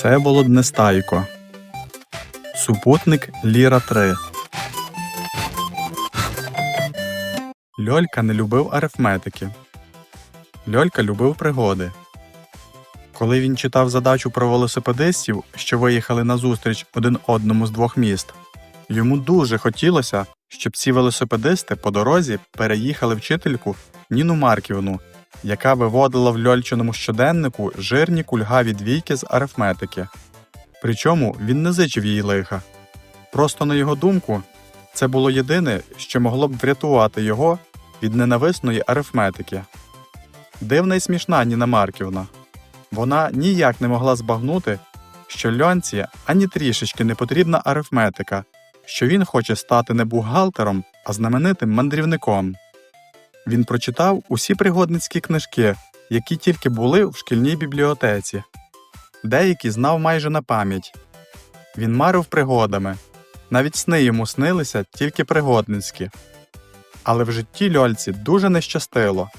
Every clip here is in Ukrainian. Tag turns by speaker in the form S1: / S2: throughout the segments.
S1: Всеволод Нестайко. Супутник Ліра 3. Льолька не любив арифметики. Льолька любив пригоди. Коли він читав задачу про велосипедистів, що виїхали на зустріч один одному з двох міст, йому дуже хотілося, щоб ці велосипедисти по дорозі переїхали вчительку Ніну Марківну, яка виводила в льольчиному щоденнику жирні кульгаві двійки з арифметики. Причому він не зичив їй лиха. Просто на його думку, це було єдине, що могло б врятувати його від ненависної арифметики. Дивна і смішна Ніна Марківна. Вона ніяк не могла збагнути, що льонці ані трішечки не потрібна арифметика, що він хоче стати не бухгалтером, а знаменитим мандрівником. Він прочитав усі пригодницькі книжки, які тільки були в шкільній бібліотеці. Деякі знав майже на пам'ять. Він марив пригодами. Навіть сни йому снилися тільки пригодницькі. Але в житті льольці дуже не щастило.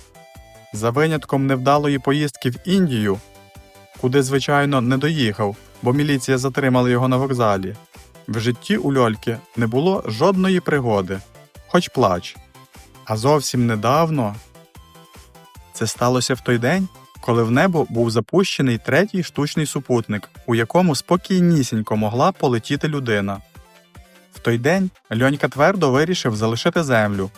S1: За винятком невдалої поїздки в Індію, куди, звичайно, не доїхав, бо міліція затримала його на вокзалі. В житті у льольки не було жодної пригоди, хоч плач. А зовсім недавно це сталося в той день, коли в небо був запущений третій штучний супутник, у якому спокійнісінько могла полетіти людина. В той день Льонька твердо вирішив залишити Землю,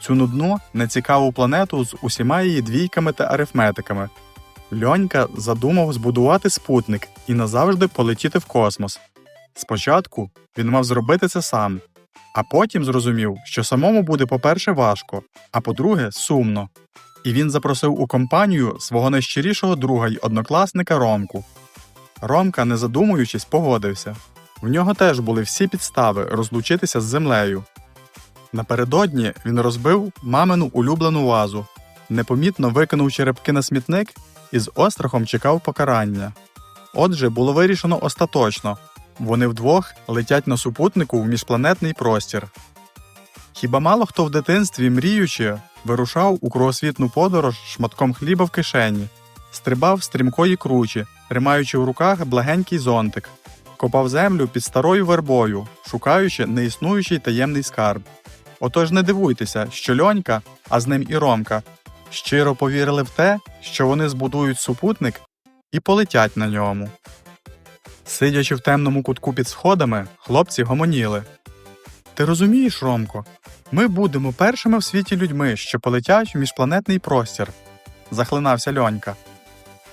S1: цю нудну, нецікаву планету з усіма її двійками та арифметиками. Льонька задумав збудувати спутник і назавжди полетіти в космос. Спочатку він мав зробити це сам, а потім зрозумів, що самому буде, по-перше, важко, а по-друге, сумно. І він запросив у компанію свого найщирішого друга й однокласника Ромку. Ромка, не задумуючись, погодився. В нього теж були всі підстави розлучитися з землею. Напередодні він розбив мамину улюблену вазу, непомітно викинув черепки на смітник і з острахом чекав покарання. Отже, було вирішено остаточно вони вдвох летять на супутнику в міжпланетний простір. Хіба мало хто в дитинстві, мріючи, вирушав у кругосвітну подорож шматком хліба в кишені, стрибав стрімкої кручі, тримаючи в руках благенький зонтик, копав землю під старою вербою, шукаючи неіснуючий таємний скарб. Отож не дивуйтеся, що льонька, а з ним і Ромка, щиро повірили в те, що вони збудують супутник і полетять на ньому. Сидячи в темному кутку під сходами, хлопці гомоніли. Ти розумієш, Ромко, ми будемо першими в світі людьми, що полетять в міжпланетний простір, захлинався льонька.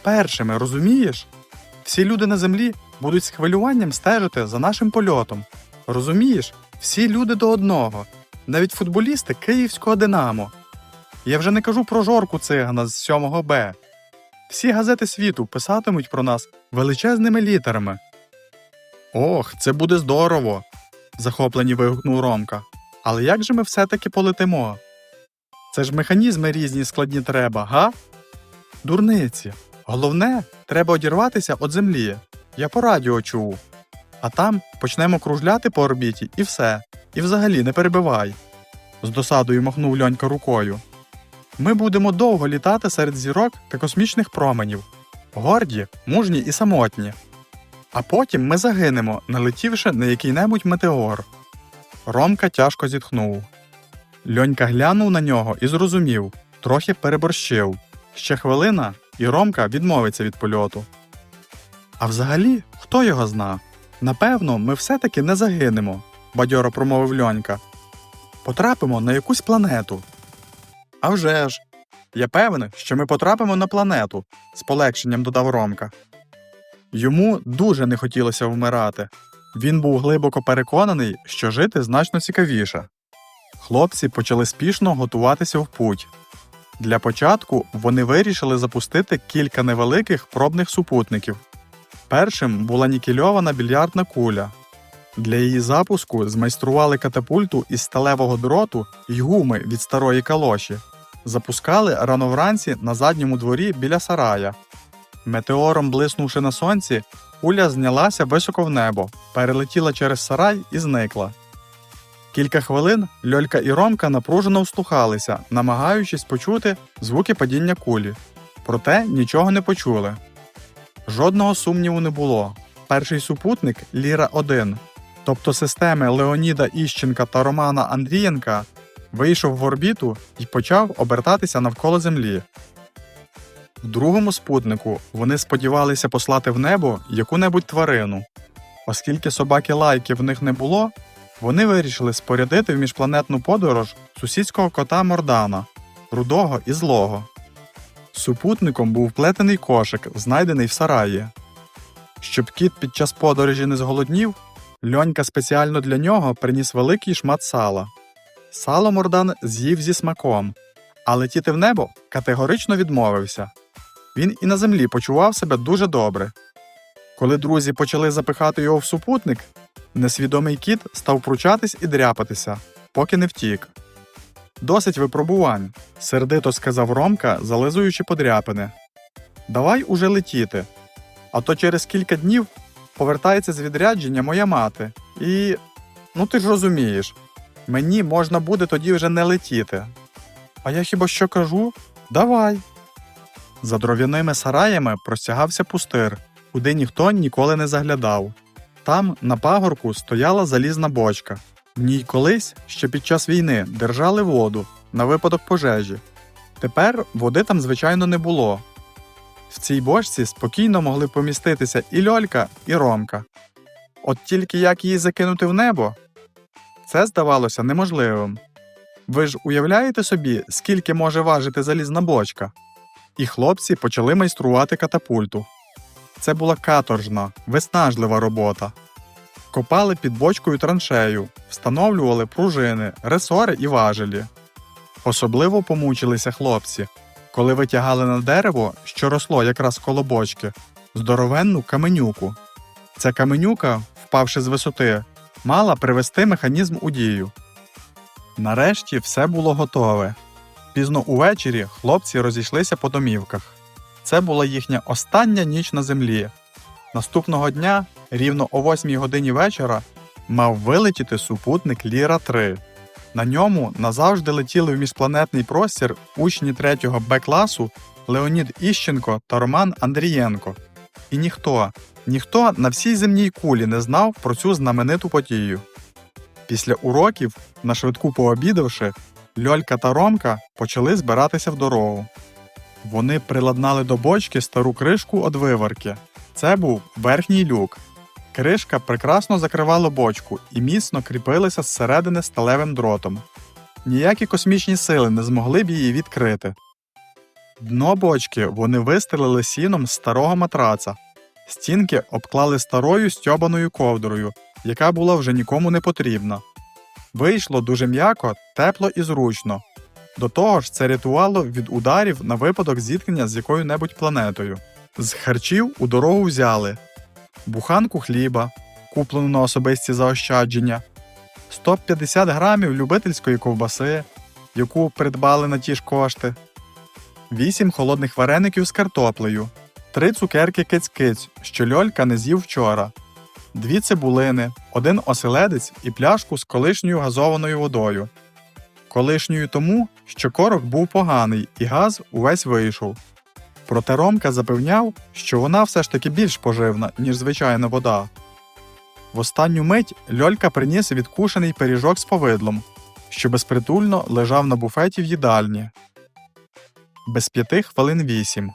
S1: Першими, розумієш? Всі люди на землі будуть з хвилюванням стежити за нашим польотом. Розумієш, всі люди до одного, навіть футболісти київського Динамо. Я вже не кажу про жорку цигана з 7 Б. Всі газети світу писатимуть про нас величезними літерами. Ох, це буде здорово. захоплені вигукнув Ромка. Але як же ми все-таки полетимо? Це ж механізми різні складні треба, га? Дурниці. Головне, треба одірватися від землі. Я по радіо чув. А там почнемо кружляти по орбіті і все. І взагалі не перебивай. З досадою махнув льонька рукою. Ми будемо довго літати серед зірок та космічних променів, горді, мужні і самотні. А потім ми загинемо, налетівши на який-небудь метеор. Ромка тяжко зітхнув. Льонька глянув на нього і зрозумів, трохи переборщив. Ще хвилина, і Ромка відмовиться від польоту. А взагалі, хто його зна? Напевно, ми все-таки не загинемо, бадьоро промовив Льонька. Потрапимо на якусь планету. А вже ж! Я певен, що ми потрапимо на планету, з полегшенням додав Ромка. Йому дуже не хотілося вмирати. Він був глибоко переконаний, що жити значно цікавіше. Хлопці почали спішно готуватися в путь. Для початку вони вирішили запустити кілька невеликих пробних супутників. Першим була нікельована більярдна куля. Для її запуску змайстрували катапульту із сталевого дроту й гуми від старої калоші. Запускали рано вранці на задньому дворі біля сарая. Метеором блиснувши на сонці, куля знялася високо в небо, перелетіла через сарай і зникла. Кілька хвилин Льолька і Ромка напружено вслухалися, намагаючись почути звуки падіння кулі. Проте нічого не почули. Жодного сумніву не було. перший супутник Ліра 1, тобто системи Леоніда Іщенка та Романа Андрієнка, вийшов в орбіту і почав обертатися навколо Землі. В другому спутнику вони сподівалися послати в небо яку-небудь тварину. Оскільки собаки лайки в них не було, вони вирішили спорядити в міжпланетну подорож сусідського кота Мордана, рудого і злого. Супутником був плетений кошик, знайдений в сараї. Щоб кіт під час подорожі не зголоднів, льонька спеціально для нього приніс великий шмат сала. Сало Мордан з'їв зі смаком, а летіти в небо категорично відмовився. Він і на землі почував себе дуже добре. Коли друзі почали запихати його в супутник, несвідомий кіт став пручатись і дряпатися, поки не втік. Досить випробувань, сердито сказав Ромка, зализуючи подряпини. Давай уже летіти. А то через кілька днів повертається з відрядження моя мати. І. ну ти ж розумієш, мені можна буде тоді вже не летіти. А я хіба що кажу? Давай. За дров'яними сараями простягався пустир, куди ніхто ніколи не заглядав. Там, на пагорку, стояла залізна бочка. В ній колись, ще під час війни, держали воду на випадок пожежі. Тепер води там, звичайно, не було. В цій бочці спокійно могли поміститися і Льолька, і Ромка. От тільки як її закинути в небо, це здавалося неможливим. Ви ж уявляєте собі, скільки може важити залізна бочка? І хлопці почали майструвати катапульту. Це була каторжна, виснажлива робота. Копали під бочкою траншею, встановлювали пружини, ресори і важелі. Особливо помучилися хлопці, коли витягали на дерево, що росло якраз коло бочки, здоровенну каменюку. Ця каменюка, впавши з висоти, мала привести механізм у дію. Нарешті все було готове. Пізно увечері хлопці розійшлися по домівках. Це була їхня остання ніч на землі. Наступного дня, рівно о 8 годині вечора, мав вилетіти супутник Ліра 3. На ньому назавжди летіли в міжпланетний простір учні 3-го Б класу Леонід Іщенко та Роман Андрієнко. І ніхто, ніхто на всій земній кулі не знав про цю знамениту подію. Після уроків, на швидку пообідавши, Льолька та Ромка почали збиратися в дорогу. Вони приладнали до бочки стару кришку од виварки. Це був верхній люк. Кришка прекрасно закривала бочку і міцно кріпилася зсередини сталевим дротом. Ніякі космічні сили не змогли б її відкрити. Дно бочки вони вистелили сіном з старого матраца. Стінки обклали старою стьобаною ковдрою, яка була вже нікому не потрібна. Вийшло дуже м'яко, тепло і зручно. До того ж, це рятувало від ударів на випадок зіткнення з якою-небудь планетою. З харчів у дорогу взяли буханку хліба, куплену на особисті заощадження, 150 грамів любительської ковбаси, яку придбали на ті ж кошти, 8 холодних вареників з картоплею, 3 цукерки киць-киць, що льолька не з'їв вчора, дві цибулини, один оселедець і пляшку з колишньою газованою водою. Колишньою тому, що корок був поганий і газ увесь вийшов. Проте Ромка запевняв, що вона все ж таки більш поживна, ніж звичайна вода. В останню мить Льолька приніс відкушений пиріжок з повидлом, що безпритульно лежав на буфеті в їдальні. Без п'яти хвилин вісім.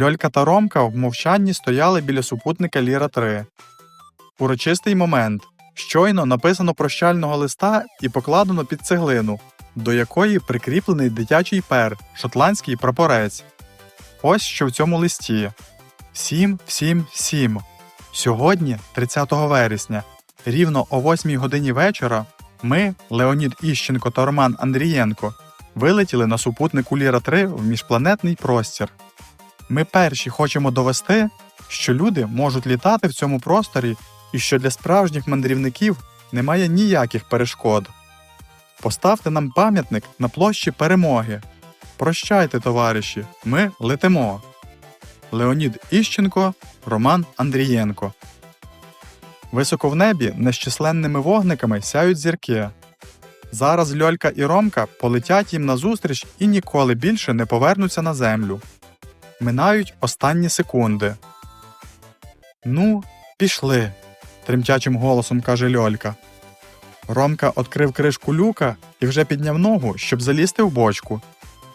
S1: Льолька та Ромка в мовчанні стояли біля супутника Ліра 3. Урочистий момент. Щойно написано прощального листа і покладено під цеглину, до якої прикріплений дитячий пер, шотландський прапорець. Ось що в цьому листі. Всім, всім, всім. Сьогодні, 30 вересня, рівно о 8 годині вечора, ми, Леонід Іщенко та Роман Андрієнко, вилетіли на супутнику Ліра 3 в міжпланетний простір. Ми перші хочемо довести, що люди можуть літати в цьому просторі і що для справжніх мандрівників немає ніяких перешкод. Поставте нам пам'ятник на площі Перемоги. Прощайте, товариші, ми летимо. Леонід Іщенко, Роман Андрієнко. Високо в небі нещисленними вогниками сяють зірки. Зараз Льолька і Ромка полетять їм назустріч і ніколи більше не повернуться на землю. Минають останні секунди. Ну, Пішли, тремтячим голосом каже Льолька. Ромка відкрив кришку люка і вже підняв ногу, щоб залізти в бочку.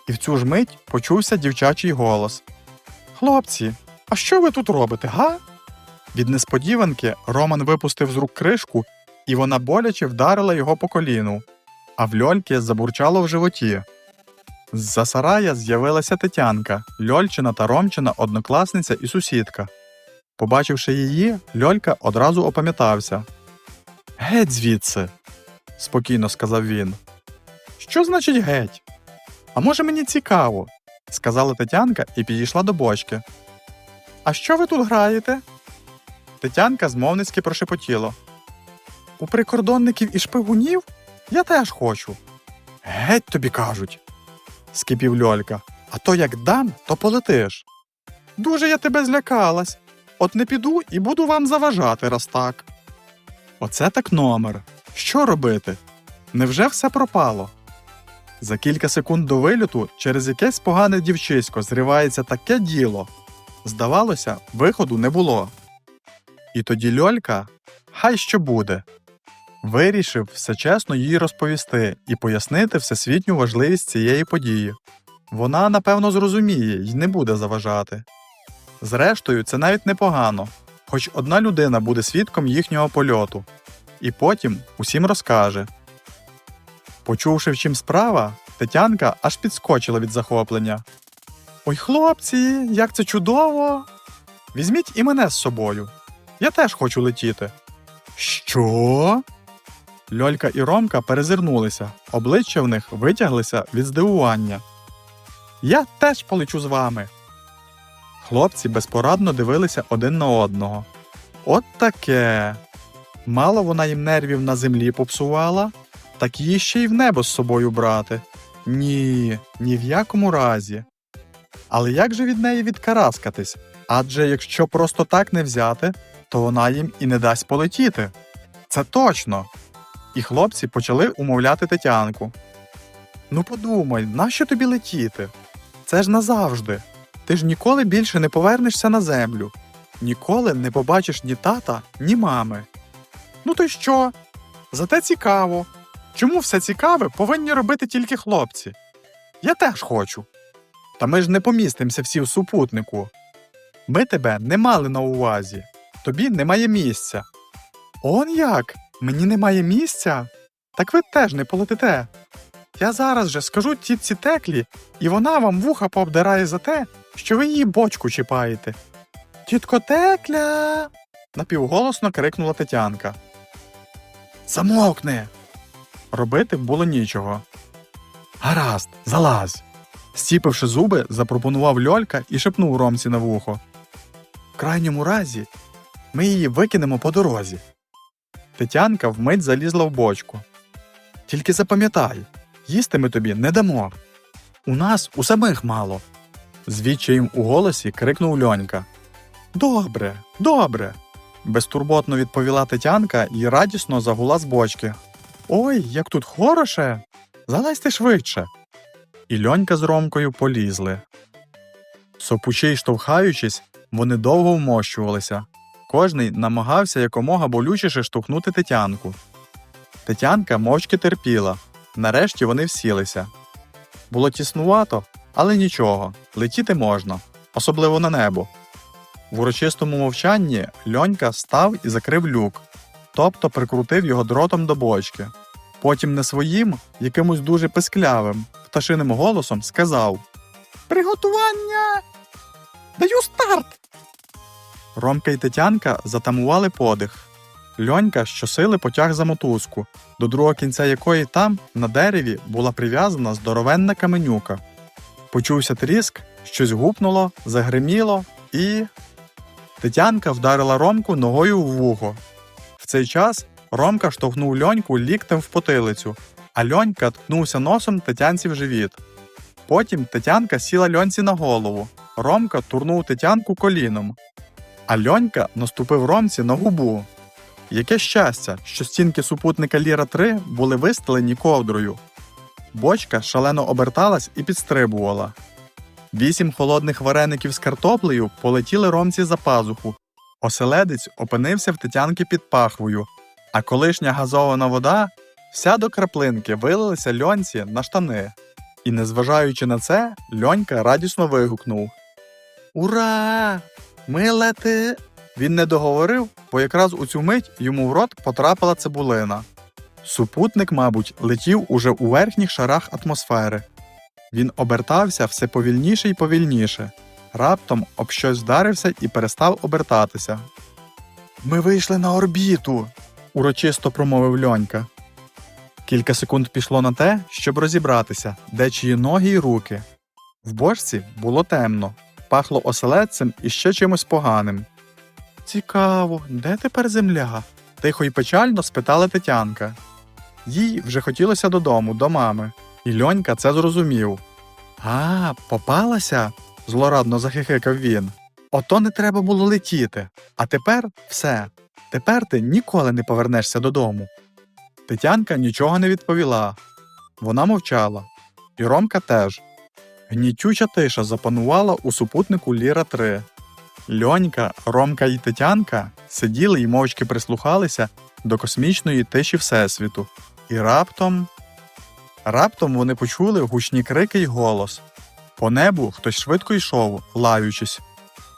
S1: І в цю ж мить почувся дівчачий голос. Хлопці, а що ви тут робите, га? Від несподіванки Роман випустив з рук кришку, і вона боляче вдарила його по коліну, а в льольки забурчало в животі. З-за сарая з'явилася Тетянка, Льольчина та Ромчина однокласниця і сусідка. Побачивши її, Льолька одразу опам'ятався. Геть звідси, спокійно сказав він. Що значить геть? А може мені цікаво, сказала Тетянка і підійшла до бочки. А що ви тут граєте? Тетянка змовницьки прошепотіло. У прикордонників і шпигунів я теж хочу. Геть тобі кажуть, скипів Льолька. А то як дам, то полетиш. Дуже я тебе злякалась. От не піду і буду вам заважати, раз так. Оце так номер. Що робити? Невже все пропало? За кілька секунд до вильоту через якесь погане дівчисько зривається таке діло. Здавалося, виходу не було. І тоді Льолька, хай що буде, вирішив все чесно їй розповісти і пояснити всесвітню важливість цієї події. Вона, напевно, зрозуміє і не буде заважати. Зрештою, це навіть непогано, хоч одна людина буде свідком їхнього польоту, і потім усім розкаже. Почувши, в чим справа, Тетянка аж підскочила від захоплення. Ой, хлопці, як це чудово! Візьміть і мене з собою. Я теж хочу летіти. Що? Льолька і Ромка перезирнулися, обличчя в них витяглися від здивування. Я теж полечу з вами. Хлопці безпорадно дивилися один на одного. От таке. Мало вона їм нервів на землі попсувала, так її ще й в небо з собою брати. Ні, ні в якому разі. Але як же від неї відкараскатись? Адже якщо просто так не взяти, то вона їм і не дасть полетіти. Це точно. І хлопці почали умовляти Тетянку. Ну подумай, нащо тобі летіти? Це ж назавжди. Ти ж ніколи більше не повернешся на землю, ніколи не побачиш ні тата, ні мами. Ну то й що? Зате цікаво. Чому все цікаве повинні робити тільки хлопці? Я теж хочу. Та ми ж не помістимося всі в супутнику. Ми тебе не мали на увазі. Тобі немає місця. Он як? Мені немає місця? Так ви теж не полетите. Я зараз же скажу тітці теклі, і вона вам вуха пообдирає за те, що ви її бочку чіпаєте. Тітко текля. напівголосно крикнула Тетянка. Замовкни. Робити було нічого. Гаразд, залазь. Стіпивши зуби, запропонував Льолька і шепнув Ромці на вухо. В крайньому разі ми її викинемо по дорозі. Тетянка вмить залізла в бочку. Тільки запам'ятай, їсти ми тобі не дамо. У нас у самих мало. З відчаєм у голосі крикнув Льонька. Добре, добре. безтурботно відповіла Тетянка і радісно загула з бочки. Ой, як тут хороше. Залазьте швидше. І Льонька з Ромкою полізли. Сопучи й штовхаючись, вони довго вмощувалися. Кожний намагався якомога болючіше штовхнути Тетянку. Тетянка мовчки терпіла. Нарешті вони всілися. Було тіснувато, але нічого, летіти можна, особливо на небо. В урочистому мовчанні льонька став і закрив люк, тобто прикрутив його дротом до бочки. Потім не своїм, якимось дуже писклявим, пташиним голосом сказав Приготування! Даю старт! Ромка і Тетянка затамували подих. Льонька щосили потяг за мотузку, до другого кінця якої там, на дереві, була прив'язана здоровенна каменюка. Почувся тріск, щось гупнуло, загриміло і. Тетянка вдарила Ромку ногою в вухо. В цей час Ромка штовхнув льоньку ліктем в потилицю, а льонька ткнувся носом Тетянці в живіт. Потім Тетянка сіла льонці на голову. Ромка турнув Тетянку коліном, а льонька наступив Ромці на губу. Яке щастя, що стінки супутника Ліра 3 були вистелені ковдрою. Бочка шалено оберталась і підстрибувала. Вісім холодних вареників з картоплею полетіли ромці за пазуху Оселедець опинився в Тетянки під пахвою, а колишня газована вода вся до краплинки вилилася льонці на штани. І, незважаючи на це, льонька радісно вигукнув Ура! Ми лети! Він не договорив, бо якраз у цю мить йому в рот потрапила цибулина. Супутник, мабуть, летів уже у верхніх шарах атмосфери. Він обертався все повільніше і повільніше. Раптом об щось вдарився і перестав обертатися. Ми вийшли на орбіту, урочисто промовив льонька. Кілька секунд пішло на те, щоб розібратися, де чиї ноги й руки. В бочці було темно, пахло оселедцем і ще чимось поганим. Цікаво, де тепер земля? тихо й печально спитала Тетянка. Їй вже хотілося додому, до мами, і льонька це зрозумів. А, попалася? злорадно захихикав він. Ото не треба було летіти. А тепер все. Тепер ти ніколи не повернешся додому. Тетянка нічого не відповіла. Вона мовчала. І Ромка теж. Гнітюча тиша запанувала у супутнику Ліра 3. Льонька, Ромка і Тетянка сиділи і мовчки прислухалися до космічної тиші Всесвіту. І раптом. Раптом вони почули гучні крики й голос. По небу хтось швидко йшов, лаючись.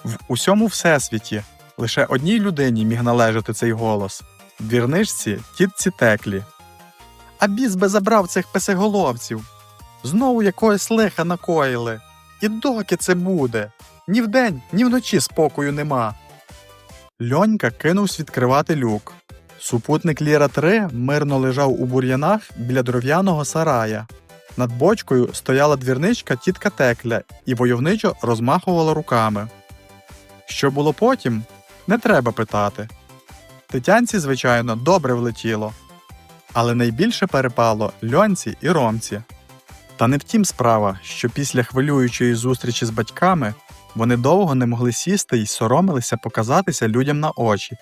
S1: В усьому всесвіті лише одній людині міг належати цей голос двірничці тітці теклі. А біс би забрав цих песеголовців. Знову якогось лиха накоїли. І доки це буде? Ні вдень, ні вночі спокою нема. Льонька кинувся відкривати люк. Супутник Ліра 3 мирно лежав у бур'янах біля дров'яного сарая. Над бочкою стояла двірничка тітка Текля і войовничо розмахувала руками. Що було потім, не треба питати. Тетянці, звичайно, добре влетіло, але найбільше перепало льонці і ромці. Та не втім справа, що після хвилюючої зустрічі з батьками вони довго не могли сісти й соромилися показатися людям на очі.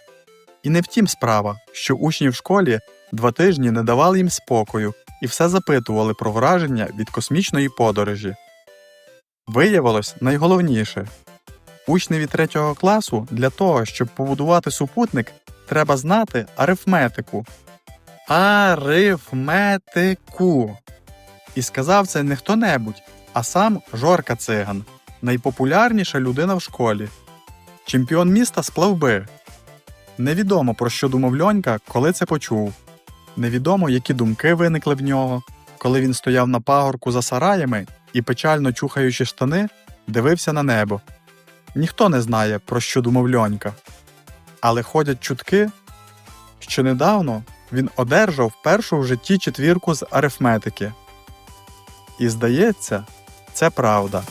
S1: І не втім справа, що учні в школі два тижні не давали їм спокою і все запитували про враження від космічної подорожі. Виявилось найголовніше учневі третього класу для того, щоб побудувати супутник, треба знати арифметику. Арифметику. І сказав це не хто-небудь, а сам Жорка Циган, найпопулярніша людина в школі, чемпіон міста з плавби. Невідомо про що думав Льонька, коли це почув. Невідомо, які думки виникли в нього, коли він стояв на пагорку за сараями і, печально чухаючи штани, дивився на небо. Ніхто не знає, про що думав Льонька. Але ходять чутки, що недавно він одержав першу в житті четвірку з арифметики. І здається, це правда.